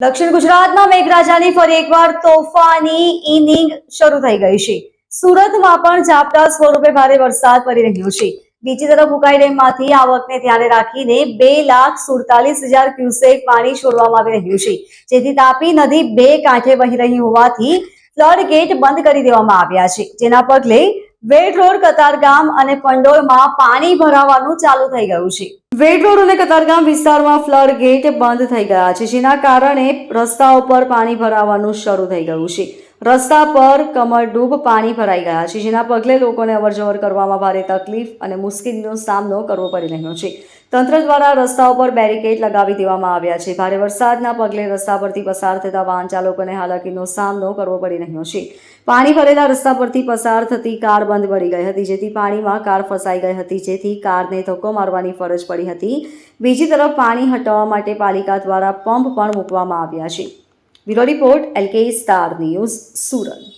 દક્ષિણ ગુજરાતમાં મેઘરાજાની ફરી એકવાર તોફાની ઇનિંગ શરૂ થઈ ગઈ છે. સુરતમાં પણ ઝાપટા સ્વરૂપે ભારે વરસાદ પડી રહ્યો છે. બીજી તરફ ઉકાઈ ડેમમાંથી આવકને ધ્યાને રાખીને બે લાખ સુડતાલીસ હજાર ક્યુસેક પાણી છોડવામાં આવી રહ્યું છે. જેથી તાપી નદી બે કાંઠે વહી રહી હોવાથી ફ્લડ ગેટ બંધ કરી દેવામાં આવ્યા છે. જેના પગલે વેડ રોડ કતારગામ અને પંડોળમાં પાણી ભરાવાનું ચાલુ થઈ ગયું છે. વેડ રોડ અને કતારગામ વિસ્તારમાં ફ્લડ ગેટ બંધ થઈ ગયા છે, જેના કારણે રસ્તાઓ પર પાણી ભરાવાનું શરૂ થઈ ગયું છે. રસ્તા પર કમરડૂબ પાણી ભરાઈ ગયા છે, જેના પગલે લોકોને અવરજવર કરવામાં ભારે તકલીફ અને મુશ્કેલીનો સામનો કરવો પડી રહ્યો છે. તંત્ર દ્વારા રસ્તા ઉપર બેરિકેડ લગાવી દેવામાં આવ્યા છે. ભારે વરસાદના પગલે રસ્તા પરથી પસાર થતા વાહન ચાલકોને હાલાકીનો સામનો કરવો પડી રહ્યો છે. પાણી ભરેલા રસ્તા પરથી પસાર થતી કાર બંધ પડી ગઈ હતી, જેથી પાણીમાં કાર ફસાઈ ગઈ હતી, જેથી કારને ધક્કો મારવાની ફરજ પડી હતી. બીજી તરફ પાણી હટાવવા માટે પાલિકા દ્વારા પંપ પણ મૂકવામાં આવ્યા છે. Bureau report, LK star news, Surat.